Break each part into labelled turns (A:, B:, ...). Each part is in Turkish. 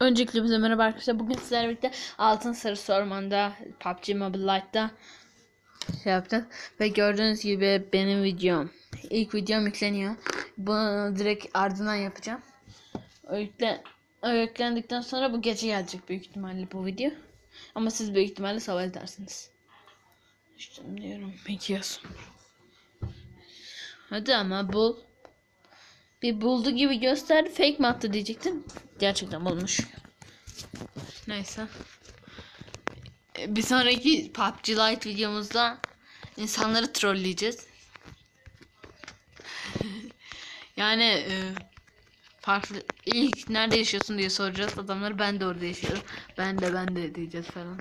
A: Öncelikle bize merhaba arkadaşlar. Bugün sizlerle birlikte Altın Sarısı Orman'da PUBG Mobile Lite'da şey yapacağız. Ve gördüğünüz gibi benim videom. İlk videom yükleniyor. Bunu direkt ardından yapacağım. Yükle, yüklendikten sonra bu gece gelecek büyük ihtimalle bu video. Ama siz büyük ihtimalle sabah edersiniz. İşte diyorum. Peki yazın. Hadi ama bul. Bir buldu gibi gösterdi. Fake mi attı diyecektim. Gerçekten bulmuş. Neyse. Ee, Bir sonraki PUBG Lite videomuzda insanları trolleyeceğiz. yani e, farklı ilk nerede yaşıyorsun diye soracağız adamları ben de orada yaşıyorum. Ben de ben de diyeceğiz falan.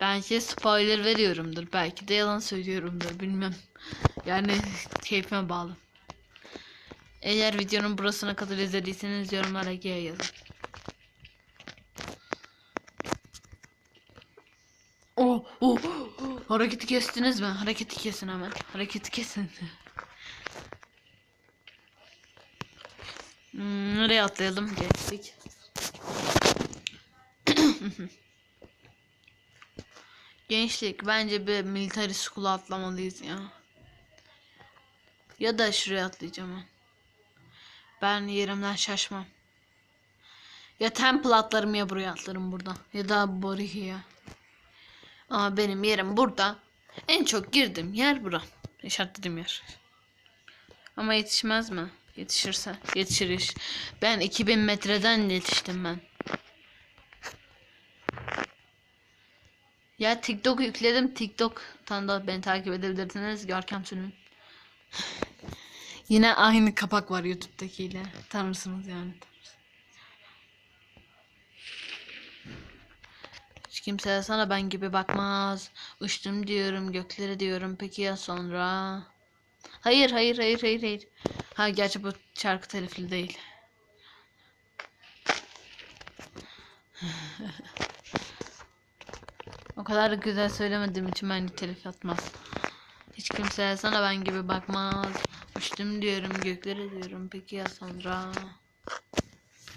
A: Belki spoiler veriyorumdur. Belki de yalan söylüyorumdur. Bilmem. Yani keyfime bağlı. Eğer videonun burasına kadar izlediyseniz yorumlara G yazın. Oh, oh, oh, hareketi kestiniz mi? Hareketi kesin hemen. Hareketi kesin. Hmm, nereye atlayalım? Geçtik. Gençlik bence bir military school'a atlamalıyız ya. Ya da şuraya atlayacağım ben. Ben yerimden şaşmam. Ya temple atlarım ya buraya atlarım burada. Ya da Borihi'ye. Ama benim yerim burada. En çok girdim yer bura. İşaretlediğim yer. Ama yetişmez mi? Yetişirse. Yetişir iş. Ben 2000 metreden yetiştim ben. Ya TikTok yükledim. TikTok'tan da beni takip edebilirsiniz. Görkem Tünün. Yine aynı kapak var YouTube'dakiyle. Tanırsınız yani. Hiç kimse sana ben gibi bakmaz. Uçtum diyorum, göklere diyorum. Peki ya sonra? Hayır, hayır, hayır, hayır, hayır. Ha gerçi bu şarkı telifli değil. o kadar güzel söylemediğim için bence telif atmaz. Hiç kimse sana ben gibi bakmaz. Uçtum diyorum göklere diyorum peki ya sonra.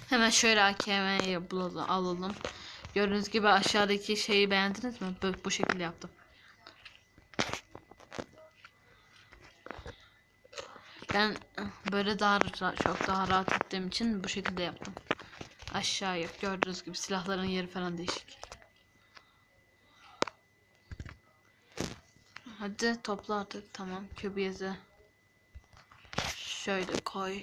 A: Hemen şöyle AKM'yi alalım. Gördüğünüz gibi aşağıdaki şeyi beğendiniz mi? Bu, bu şekilde yaptım. Ben böyle daha çok daha rahat ettiğim için bu şekilde yaptım. Aşağıya gördüğünüz gibi silahların yeri falan değişik. Hadi topla artık tamam kübiyeze. Şöyle koy.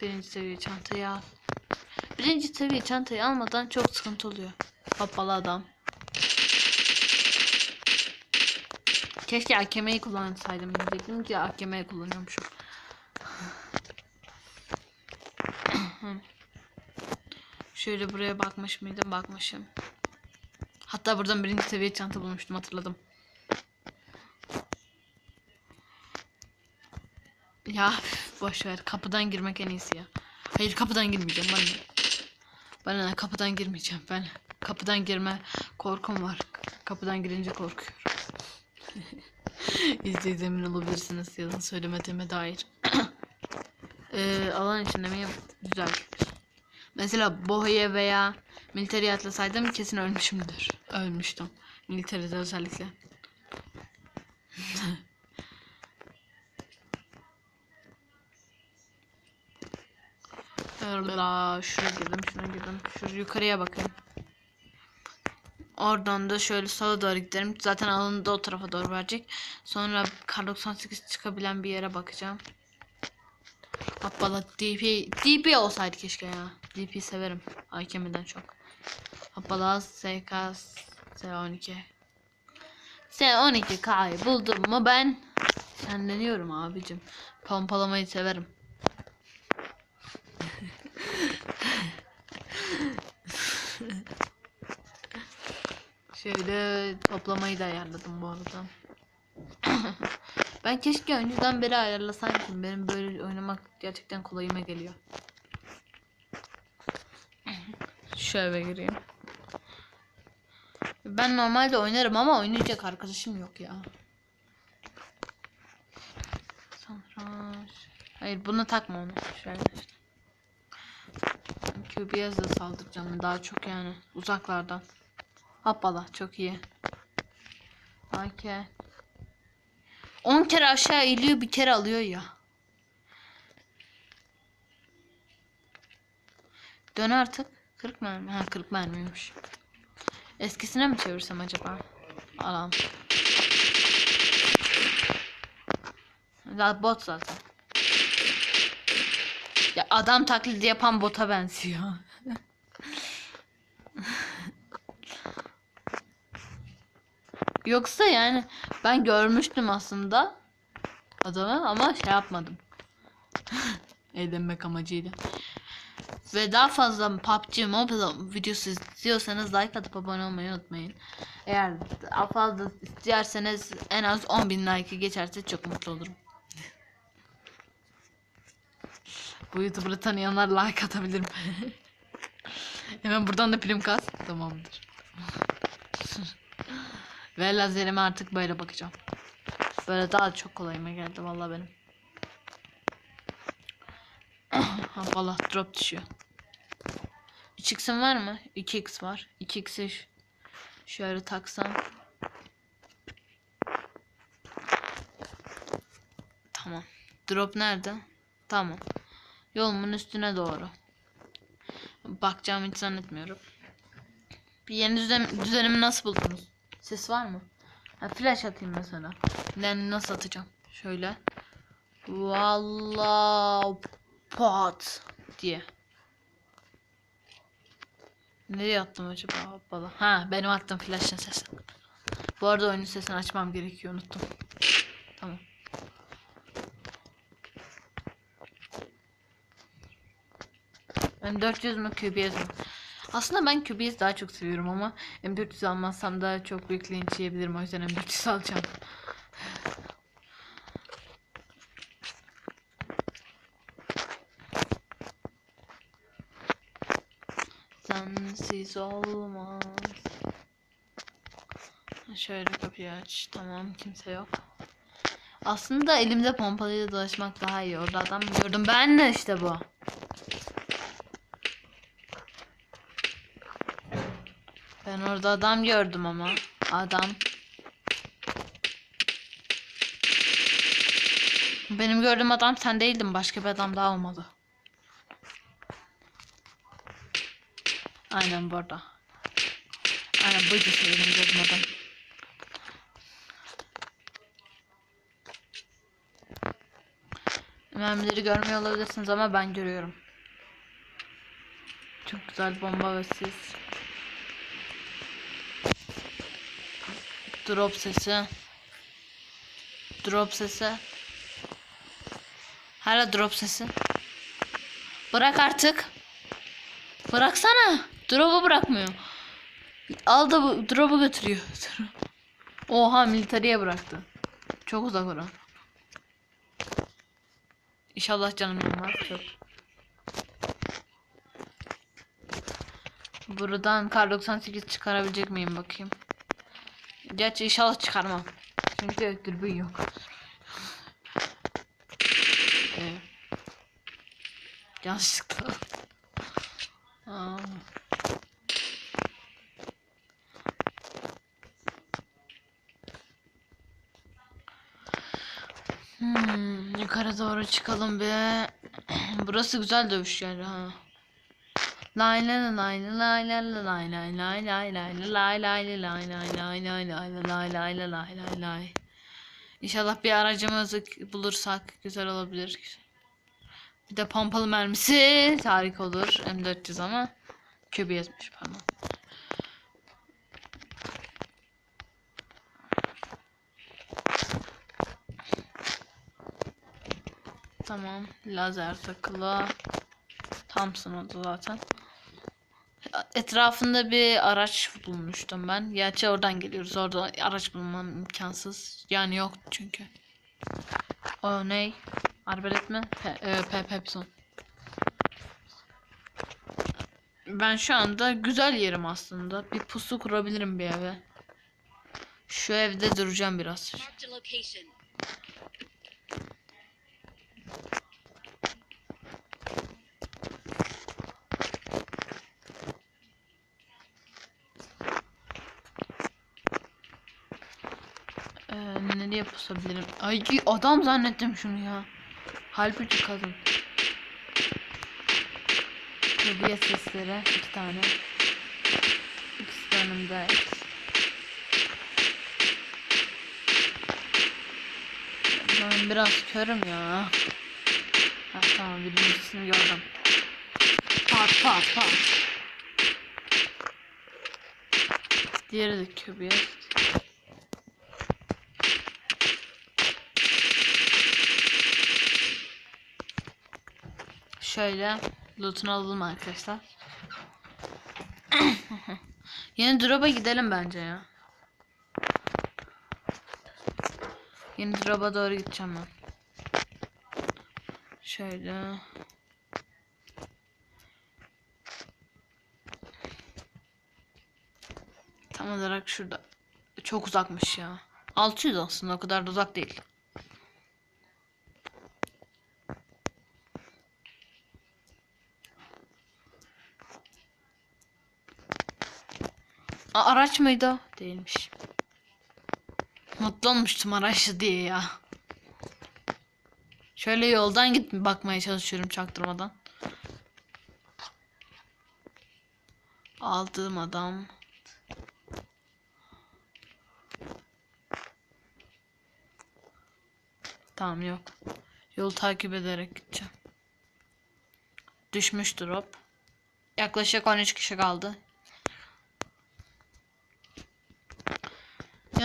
A: Birinci seviye çantayı al. Birinci seviye çantayı almadan çok sıkıntı oluyor. Hoppalı adam. Keşke AKM'yi kullansaydım diyecektim ki AKM'yi kullanıyormuşum. Şöyle buraya bakmış mıydım? Bakmışım. Hatta buradan birinci seviye çanta bulmuştum hatırladım. Ya boş ver kapıdan girmek en iyisi ya. Hayır kapıdan girmeyeceğim ne? Bana kapıdan girmeyeceğim ben. Kapıdan girme korkum var. Kapıdan girince korkuyorum. İzleyip emin olabilirsiniz yalan söylemediğime dair. ee, alan içinde mi? Güzel. Mesela Boha'ya veya militariye atlasaydım kesin ölmüşümdür. Ölmüştüm. Militeride özellikle. Aa, şuraya girdim, şuna girdim. Şuraya yukarıya bakayım. Oradan da şöyle sağa doğru giderim. Zaten alanı da o tarafa doğru verecek. Sonra kar 98 çıkabilen bir yere bakacağım. Hoppala DP DP olsaydı keşke ya. DP severim. AKM'den çok. Hoppala SK S12. S12K'yı buldum mu ben senleniyorum abicim. Pompalamayı severim. Şöyle toplamayı da ayarladım bu arada. ben keşke önceden beri ayarlasaydım. Benim böyle oynamak gerçekten kolayıma geliyor. Eve gireyim. Ben normalde oynarım ama oynayacak arkadaşım yok ya. Sonra... Hayır bunu takma onu. Şöyle. QBS'le saldıracağım daha çok yani uzaklardan. Hoppala çok iyi. AK. 10 kere aşağı eğiliyor bir kere alıyor ya. Dön artık. 40 mermi. Ha 40 mermiymiş. Eskisine mi çevirsem acaba? Alalım. Bot zaten. Adam taklidi yapan bota benziyor. Yoksa yani ben görmüştüm aslında adamı ama şey yapmadım. Eğlenmek amacıyla. Ve daha fazla PUBG Mobile videosu istiyorsanız like atıp abone olmayı unutmayın. Eğer fazla isterseniz en az 10.000 like geçerse çok mutlu olurum. Bu YouTuber'ı tanıyanlar like atabilir mi? Hemen buradan da prim kas. Tamamdır. Ve lazerime artık böyle bakacağım. Böyle daha çok kolayıma geldi vallahi benim. ha drop düşüyor. 3x'in var mı? 2x var. 2x'i ş- şöyle taksam. Tamam. Drop nerede? Tamam. Yolumun üstüne doğru. Bakacağımı hiç zannetmiyorum. Bir yeni düzen, düzenimi nasıl buldunuz? Ses var mı? Ha, flash atayım mesela. Yani nasıl atacağım? Şöyle. Vallahi pat diye. Nereye attım acaba? Hoppala. Ha benim attım flash'ın sesi. Bu arada oyunun sesini açmam gerekiyor unuttum. Tamam. Ben 400 mü QBS mi? Aslında ben QBS daha çok seviyorum ama M400 almazsam da çok büyük linç yiyebilirim o yüzden M400 alacağım. Sensiz olmaz. Şöyle kapıyı aç. Tamam kimse yok. Aslında elimde pompalıyla dolaşmak daha iyi. Orada adam gördüm. Ben de işte bu. Ben orada adam gördüm ama. Adam. Benim gördüğüm adam sen değildin. Başka bir adam daha olmalı. Aynen burada. Aynen buydu işte benim gördüğüm adam. Mermileri görmüyor olabilirsiniz ama ben görüyorum. Çok güzel bomba ve sis. Drop sesi. Drop sesi. Hala drop sesi. Bırak artık. Bıraksana. Drop'u bırakmıyor. Al da bu drop'u götürüyor. Oha militariye bıraktı. Çok uzak oran. İnşallah canım yanmaz. Çok. Buradan kar 98 çıkarabilecek miyim bakayım. Gerçi inşallah çıkarmam. Çünkü dürbün yok. Evet. Yanlışlıkla. Hmm, yukarı doğru çıkalım be. Burası güzel dövüş yeri ha. Lay lay lay lay lay lay lay lay lay lay lay lay lay lay lay lay lay lay lay İnşallah bir aracımızı bulursak güzel olabilir. Bir de pompalı mermisi harika olur. M400 ama köbü yazmış pardon. Tamam. Lazer takılı. Thompson oldu zaten. Etrafında bir araç bulmuştum ben. Gerçi oradan geliyoruz. Orada araç bulmam imkansız. Yani yok çünkü. O ne? Arbelet mi? Pe e, pe. Ben şu anda güzel yerim aslında. Bir pusu kurabilirim bir eve. Şu evde duracağım biraz. Nereye pusabilirim? Ay adam zannettim şunu ya. Halbuki kadın. Hediye sesleri iki tane. İkisi de önümde. Ben biraz körüm ya. Ha, tamam birincisini gördüm. Pat pat pat. Diğeri de kübiyet. Şöyle lootunu alalım arkadaşlar. Yeni drop'a gidelim bence ya. Yeni drop'a doğru gideceğim ben. Şöyle. Tam olarak şurada. Çok uzakmış ya. 600 aslında o kadar da uzak değil. Aa, araç mıydı? Değilmiş. Mutlu olmuştum araçlı diye ya. Şöyle yoldan git bakmaya çalışıyorum çaktırmadan. Aldığım adam. Tamam yok. Yolu takip ederek gideceğim. Düşmüş drop. Yaklaşık 13 kişi kaldı.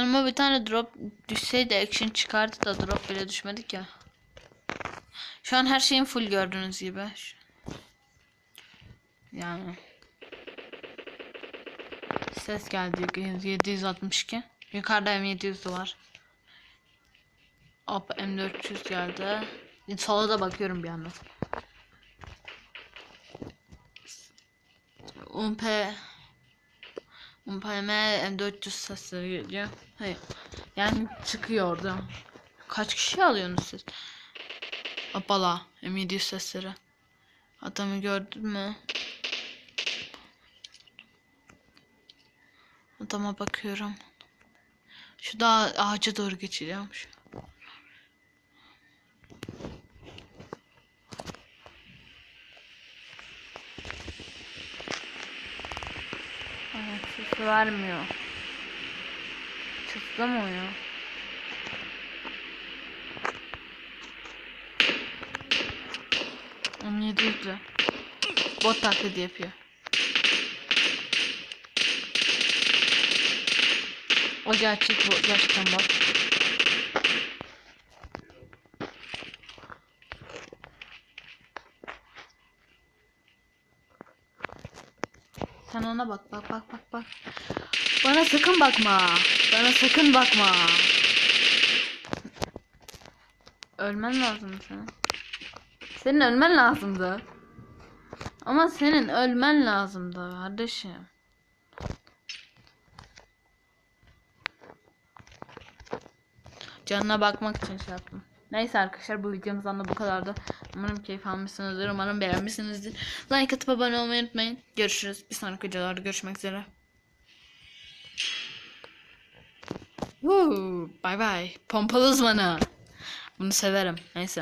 A: Yanıma bir tane drop düşseydi action çıkardı da drop bile düşmedik ya. Şu an her şeyim full gördüğünüz gibi. Yani. Ses geldi 762. Yukarıda M700 var. Hop M400 geldi. Sola da bakıyorum bir yandan. UMP UMPM M400 sesleri geliyor. Hayır. Yani çıkıyor orada. Kaç kişi alıyorsunuz siz? Apala M700 sesleri. Adamı gördün mü? Adama bakıyorum. Şu da ağaca doğru geçeceğimmiş. Evet, ses vermiyor. Çatıda mı o ya? Onun yedi yüzlü. Bot taklidi yapıyor. O gerçek bu. Gerçekten bot. Sen ona bak bak bak bak bak. Bana sakın bakma. Bana sakın bakma. Ölmen lazım senin. Senin ölmen lazımdı. Ama senin ölmen lazımdı kardeşim. Canına bakmak için şey yaptım. Neyse arkadaşlar bu videomuzdan da bu kadardı. Umarım keyif almışsınızdır. Umarım beğenmişsinizdir. Like atıp abone olmayı unutmayın. Görüşürüz. Bir sonraki videolarda görüşmek üzere. Woo, bye bye. Pompalı uzmanı. Bunu severim. Neyse.